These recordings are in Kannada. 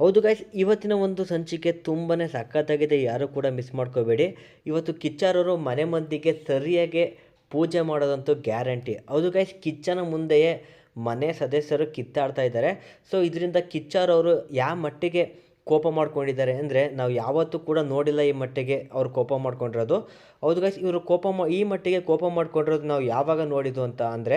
ಹೌದು ಗೈಸ್ ಇವತ್ತಿನ ಒಂದು ಸಂಚಿಕೆ ತುಂಬಾ ಸಖತ್ತಾಗಿದೆ, ಯಾರು ಕೂಡ ಮಿಸ್ ಮಾಡ್ಕೋಬೇಡಿ. ಇವತ್ತು ಕಿಚ್ಚಾರವರು ಮನೆ ಮಂದಿಗೆ ಸರಿಯಾಗಿ ಪೂಜೆ ಮಾಡೋದಂತೂ ಗ್ಯಾರಂಟಿ ಹೌದು ಗೈಸ್ ಕಿಚ್ಚನ ಮುಂದೆಯೇ ಮನೆ ಸದಸ್ಯರು ಕಿತ್ತಾಡ್ತಾ ಇದ್ದಾರೆ. ಸೊ ಇದರಿಂದ ಕಿಚ್ಚಾರವರು ಯಾವ ಮಟ್ಟಿಗೆ ಕೋಪ ಮಾಡ್ಕೊಂಡಿದ್ದಾರೆ ಅಂದರೆ ನಾವು ಯಾವತ್ತೂ ಕೂಡ ನೋಡಿಲ್ಲ ಈ ಮಟ್ಟಿಗೆ ಅವರು ಕೋಪ ಮಾಡ್ಕೊಂಡಿರೋದು. ಹೌದು ಗೈಸ್ ಇವರು ಕೋಪ ಮಾ, ಈ ಮಟ್ಟಿಗೆ ಕೋಪ ಮಾಡ್ಕೊಂಡಿರೋದು ನಾವು ಯಾವಾಗ ನೋಡಿದ್ದು ಅಂತ ಅಂದರೆ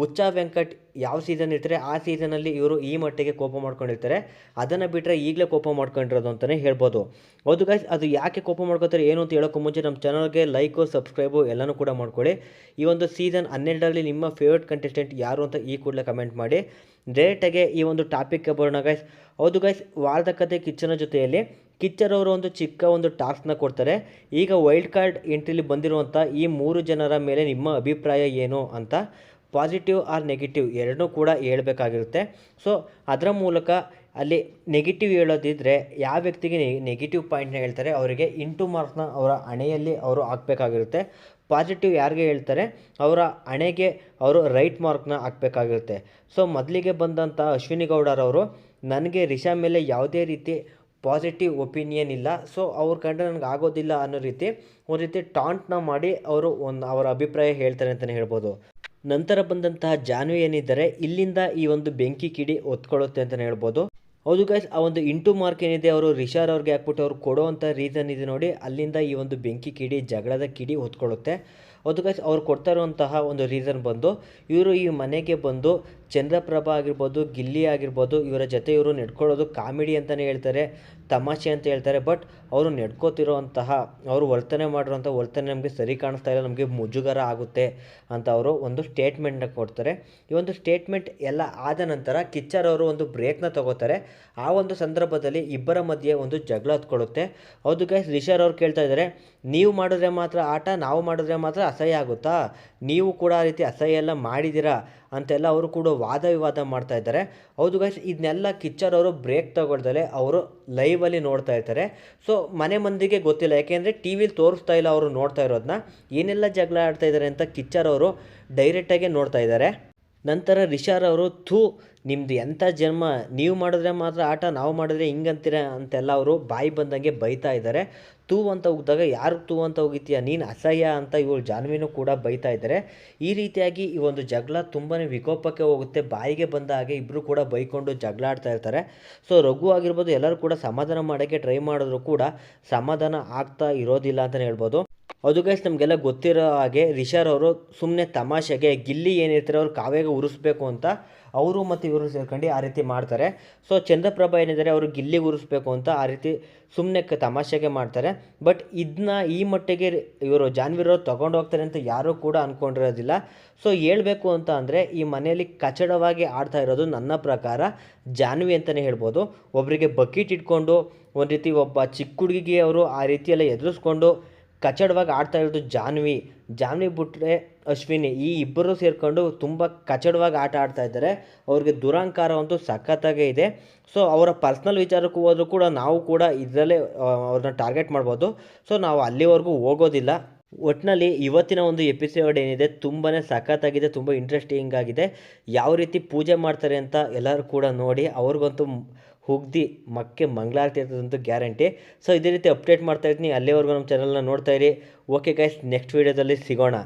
ಹುಚ್ಚ ವೆಂಕಟ್ ಯಾವ ಸೀಸನ್ ಇರ್ತಾರೆ ಆ ಸೀಸನಲ್ಲಿ ಇವರು ಈ ಮಟ್ಟಿಗೆ ಕೋಪ ಮಾಡ್ಕೊಂಡಿರ್ತಾರೆ. ಅದನ್ನು ಬಿಟ್ಟರೆ ಈಗಲೇ ಕೋಪ ಮಾಡ್ಕೊಂಡಿರೋದು ಅಂತಲೇ ಹೇಳ್ಬೋದು. ಹೌದು ಗೈಸ್ ಅದು ಯಾಕೆ ಕೋಪ ಮಾಡ್ಕೋತಾರೆ ಏನು ಅಂತ ಹೇಳೋಕ್ಕೂ ಮುಂಚೆ ನಮ್ಮ ಚಾನಲ್ಗೆ ಲೈಕು ಸಬ್ಸ್ಕ್ರೈಬು ಎಲ್ಲನೂ ಕೂಡ ಮಾಡ್ಕೊಳ್ಳಿ. ಈ ಒಂದು ಸೀಸನ್ ಹನ್ನೆರಡರಲ್ಲಿ ನಿಮ್ಮ ಫೇವ್ರೇಟ್ ಕಂಟೆಸ್ಟೆಂಟ್ ಯಾರು ಅಂತ ಈ ಕೂಡಲೇ ಕಮೆಂಟ್ ಮಾಡಿ. ಡೈರೆಕ್ಟಾಗಿ ಈ ಒಂದು ಟಾಪಿಕ್ಗೆ ಬರೋಣ ಗೈಸ್ ಹೌದು ಗೈಸ್ ವಾರದ ಕತೆ ಕಿಚ್ಚನ ಜೊತೆಯಲ್ಲಿ ಕಿಚ್ಚರ್ ಅವರು ಒಂದು ಚಿಕ್ಕ ಒಂದು ಟಾಸ್ಕ್ನ ಕೊಡ್ತಾರೆ. ಈಗ ವೈಲ್ಡ್ ಕಾರ್ಡ್ ಎಂಟ್ರಿಲಿ ಬಂದಿರುವಂಥ ಈ ಮೂರು ಜನರ ಮೇಲೆ ನಿಮ್ಮ ಅಭಿಪ್ರಾಯ ಏನು ಅಂತ ಪಾಸಿಟಿವ್ ಆರ್ ನೆಗೆಟಿವ್ ಎರಡನ್ನೂ ಕೂಡ ಹೇಳಬೇಕಾಗಿರುತ್ತೆ. ಸೊ ಅದರ ಮೂಲಕ ಅಲ್ಲಿ ನೆಗೆಟಿವ್ ಹೇಳೋದಿದ್ದರೆ ಯಾವ ವ್ಯಕ್ತಿಗೆ ನೆಗೆಟಿವ್ ಪಾಯಿಂಟ್ನ ಹೇಳ್ತಾರೆ, ಅವರಿಗೆ ಇಂಟು ಮಾರ್ಕ್ಸ್ನ ಅವರ ಹಣೆಯಲ್ಲಿ ಅವರು ಹಾಕಬೇಕಾಗಿರುತ್ತೆ. ಪಾಸಿಟಿವ್ ಯಾರಿಗೆ ಹೇಳ್ತಾರೆ, ಅವರ ಹಣೆಗೆ ಅವರು ರೈಟ್ ಮಾರ್ಕ್ನ ಹಾಕಬೇಕಾಗಿರುತ್ತೆ. ಸೊ ಮೊದಲಿಗೆ ಬಂದಂಥ ಅಶ್ವಿನಿ ಗೌಡರವರು ನನಗೆ ರಿಷಾ ಮೇಲೆ ಯಾವುದೇ ರೀತಿ ಪಾಸಿಟಿವ್ ಒಪಿನಿಯನ್ ಇಲ್ಲ. ಸೊ ಅವ್ರ ಕಂಡ್ರೆ ನನಗೆ ಆಗೋದಿಲ್ಲ ಅನ್ನೋ ರೀತಿ ಒಂದು ರೀತಿ ಟಾಂಟ್ನ ಮಾಡಿ ಅವರು ಒಂದು ಅವರ ಅಭಿಪ್ರಾಯ ಹೇಳ್ತಾರೆ ಅಂತಲೇ ಹೇಳ್ಬೋದು. ನಂತರ ಬಂದಂತಹ ಜಾನ್ವಿ ಏನಿದ್ದಾರೆ, ಇಲ್ಲಿಂದ ಈ ಒಂದು ಬೆಂಕಿ ಕಿಡಿ ಒತ್ಕೊಳ್ಳುತ್ತೆ ಅಂತಲೇ ಹೇಳ್ಬೋದು. ಹೌದು ಗೈಸ್ ಆ ಒಂದು ಇಂಟು ಮಾರ್ಕ್ ಏನಿದೆ, ಅವರು ರಿಷಾರ್ ಅವ್ರಿಗೆ ಹಾಕ್ಬಿಟ್ಟು ಅವ್ರು ಕೊಡೋವಂಥ ರೀಸನ್ ಇದೆ ನೋಡಿ, ಅಲ್ಲಿಂದ ಈ ಒಂದು ಬೆಂಕಿ ಕಿಡಿ, ಜಗಳದ ಕಿಡಿ ಹೊತ್ಕೊಳ್ಳುತ್ತೆ. ಗೈಸ್ ಅವ್ರು ಕೊಡ್ತಾ ಇರುವಂತಹ ಒಂದು ರೀಸನ್ ಬಂದು, ಇವರು ಈ ಮನೆಗೆ ಬಂದು ಚಂದ್ರಪ್ರಭಾ ಆಗಿರ್ಬೋದು, ಗಿಲ್ಲಿ ಆಗಿರ್ಬೋದು, ಇವರ ಜೊತೆ ಇವರು ನೆಡ್ಕೊಳ್ಳೋದು ಕಾಮಿಡಿ ಅಂತಲೇ ಹೇಳ್ತಾರೆ, ತಮಾಷೆ ಅಂತ ಹೇಳ್ತಾರೆ ಬಟ್ ಅವರು ನಡ್ಕೋತಿರೋಂತಹ, ಅವರು ವರ್ತನೆ ಮಾಡಿರೋಂಥ ವರ್ತನೆ ನಮಗೆ ಸರಿ ಕಾಣಿಸ್ತಾ ಇಲ್ಲ, ನಮಗೆ ಮುಜುಗರ ಆಗುತ್ತೆ ಅಂತ ಅವರು ಒಂದು ಸ್ಟೇಟ್ಮೆಂಟ್ನ ಕೊಡ್ತಾರೆ. ಈ ಒಂದು ಸ್ಟೇಟ್ಮೆಂಟ್ ಎಲ್ಲ ಆದ ನಂತರ ಕಿಚ್ಚರ್ ಅವರು ಒಂದು ಬ್ರೇಕ್ನ ತಗೋತಾರೆ. ಆ ಒಂದು ಸಂದರ್ಭದಲ್ಲಿ ಇಬ್ಬರ ಮಧ್ಯೆ ಒಂದು ಜಗಳ ಹತ್ಕೊಳ್ಳುತ್ತೆ. ಗೈಸ್ ರಿಷರ್ ಅವ್ರು ಕೇಳ್ತಾ ಇದ್ದಾರೆ, ನೀವು ಮಾಡಿದ್ರೆ ಮಾತ್ರ ಆಟ, ನಾವು ಮಾಡಿದ್ರೆ ಮಾತ್ರ ಅಸಹ್ಯ ಆಗುತ್ತಾ? ನೀವು ಕೂಡ ಆ ರೀತಿ ಅಸಹ್ಯ ಎಲ್ಲ ಮಾಡಿದ್ದೀರಾ? ಅಂತೆಲ್ಲ ಅವರು ಕೂಡ ವಾದ ವಿವಾದ ಮಾಡ್ತಾ ಇದ್ದಾರೆ. ಹೌದು ಗೈಸ್ ಇದನ್ನೆಲ್ಲ ಕಿಚ್ಚರ್ ಅವರು ಬ್ರೇಕ್ ತಗೊಳ್ದಲೆ ಅವರು ಲೈವಲ್ಲಿ ನೋಡ್ತಾ ಇರ್ತಾರೆ. ಸೊ ಮನೆ ಮಂದಿಗೆ ಗೊತ್ತಿಲ್ಲ. ಯಾಕೆಂದರೆ ಟಿ ವಿಲಿ ತೋರಿಸ್ತಾ ಇಲ್ಲ ಅವರು ನೋಡ್ತಾ ಇರೋದನ್ನ ಏನೆಲ್ಲ ಜಗಳ ಆಡ್ತಾ ಇದ್ದಾರೆ ಅಂತ ಕಿಚ್ಚರ್ ಅವರು ಡೈರೆಕ್ಟಾಗೆ ನೋಡ್ತಾ ಇದ್ದಾರೆ. ನಂತರ ರಿಷಾರ್ ಅವರು, ಥೂ ನಿಮ್ಮದು ಎಂಥ ಜನ್ಮ, ನೀವು ಮಾಡಿದ್ರೆ ಮಾತ್ರ ಆಟ, ನಾವು ಮಾಡಿದ್ರೆ ಹಿಂಗಂತೀರ ಅಂತೆಲ್ಲ ಅವರು ಬಾಯಿ ಬಂದಂಗೆ ಬೈತಾ ಇದ್ದಾರೆ. ತೂ ಅಂತ ಹೋಗಿದಾಗ ಯಾರು ತೂ ಅಂತ ಹೋಗಿತ್ತೀಯ ನೀನು ಅಸಹ್ಯ ಅಂತ ಇವಳು ಜಾನ್ವಿನೂ ಕೂಡ ಬೈತಾ ಇದ್ದಾರೆ. ಈ ರೀತಿಯಾಗಿ ಈ ಒಂದು ಜಗಳ ತುಂಬಾ ವಿಕೋಪಕ್ಕೆ ಹೋಗುತ್ತೆ. ಬಾಯಿಗೆ ಬಂದ ಹಾಗೆ ಇಬ್ಬರು ಕೂಡ ಬೈಕೊಂಡು ಜಗಳ ಆಡ್ತಾ ಇರ್ತಾರೆ. ಸೊ, ರಘು ಆಗಿರ್ಬೋದು, ಎಲ್ಲರೂ ಕೂಡ ಸಮಾಧಾನ ಮಾಡೋಕ್ಕೆ ಟ್ರೈ ಮಾಡಿದ್ರು ಕೂಡ ಸಮಾಧಾನ ಆಗ್ತಾ ಇರೋದಿಲ್ಲ ಅಂತಲೇ ಹೇಳ್ಬೋದು. ಹೌದು ಗೈಸ್ ನಮಗೆಲ್ಲ ಗೊತ್ತಿರೋ ಹಾಗೆ ರಿಷರ್ ಅವರು ಸುಮ್ಮನೆ ತಮಾಷೆಗೆ ಗಿಲ್ಲಿ ಏನಿರ್ತಾರೆ ಅವ್ರು ಕಾವ್ಯಾಗ ಉರಿಸ್ಬೇಕು ಅಂತ ಅವರು ಮತ್ತು ಇವರು ಸೇರ್ಕೊಂಡು ಆ ರೀತಿ ಮಾಡ್ತಾರೆ. ಸೊ ಚಂದ್ರಪ್ರಭಾ ಏನಿದ್ದಾರೆ ಅವರು ಗಿಲ್ಲಿಗೆ ಉರಿಸ್ಬೇಕು ಅಂತ ಆ ರೀತಿ ಸುಮ್ಮನೆ ತಮಾಷೆಗೆ ಮಾಡ್ತಾರೆ. ಬಟ್ ಇದನ್ನ ಈ ಮಟ್ಟಿಗೆ ಇವರು ಜಾನ್ವಿರವ್ರು ತೊಗೊಂಡು ಹೋಗ್ತಾರೆ ಅಂತ ಯಾರೂ ಕೂಡ ಅಂದ್ಕೊಂಡಿರೋದಿಲ್ಲ ಸೊ ಹೇಳಬೇಕು ಅಂತ ಅಂದರೆ ಈ ಮನೆಯಲ್ಲಿ ಕಚಡವಾಗಿ ಆಡ್ತಾ ಇರೋದು ನನ್ನ ಪ್ರಕಾರ ಜಾನ್ವಿ ಅಂತಲೇ ಹೇಳ್ಬೋದು. ಒಬ್ಬರಿಗೆ ಬಕೀಟ್ ಇಟ್ಕೊಂಡು ಒಂದು ರೀತಿ ಒಬ್ಬ ಚಿಕ್ಕ ಹುಡುಗಿಗೆ ಅವರು ಆ ರೀತಿಯೆಲ್ಲ ಎದುರಿಸ್ಕೊಂಡು ಕಚಡವಾಗಿ ಆಡ್ತಾ ಇರೋದು ಜಾನ್ವಿ. ಜಾನ್ವಿ ಬಿಟ್ಟರೆ ಅಶ್ವಿನಿ. ಈ ಇಬ್ಬರು ಸೇರಿಕೊಂಡು ತುಂಬ ಕಚಡವಾಗಿ ಆಟ ಆಡ್ತಾ ಇದ್ದಾರೆ. ಅವ್ರಿಗೆ ದುರಂಕಾರ ಅಂತೂ ಸಖತ್ತಾಗೇ ಇದೆ. ಸೊ ಅವರ ಪರ್ಸ್ನಲ್ ವಿಚಾರಕ್ಕೂ ಹೋದರೂ ಕೂಡ ನಾವು ಕೂಡ ಇದರಲ್ಲೇ ಅವ್ರನ್ನ ಟಾರ್ಗೆಟ್ ಮಾಡ್ಬೋದು. ಸೊ ನಾವು ಅಲ್ಲಿವರೆಗೂ ಹೋಗೋದಿಲ್ಲ. ಒಟ್ಟಿನಲ್ಲಿ ಇವತ್ತಿನ ಒಂದು ಎಪಿಸೋಡ್ ಏನಿದೆ ತುಂಬಾ ಸಖತ್ತಾಗಿದೆ, ತುಂಬ ಇಂಟ್ರೆಸ್ಟಿಂಗ್ ಆಗಿದೆ. ಯಾವ ರೀತಿ ಪೂಜೆ ಮಾಡ್ತಾರೆ ಅಂತ ಎಲ್ಲರೂ ಕೂಡ ನೋಡಿ, ಅವ್ರಿಗಂತೂ ಹುಗ್ದಿ ಮಕ್ಕೆ ಮಂಗಳಾರತಿ ಇರ್ತದಂತೂ ಗ್ಯಾರಂಟಿ. ಸೊ ಇದೇ ರೀತಿ ಅಪ್ಡೇಟ್ ಮಾಡ್ತಾ ಇರ್ತೀನಿ ಅಲ್ಲಿವರೆಗೂ ನಮ್ಮ ಚಾನಲ್ನ ನೋಡ್ತಾ ಇರಿ. ಓಕೆ ಗೈಸ್ ನೆಕ್ಸ್ಟ್ ವೀಡಿಯೋದಲ್ಲಿ ಸಿಗೋಣ.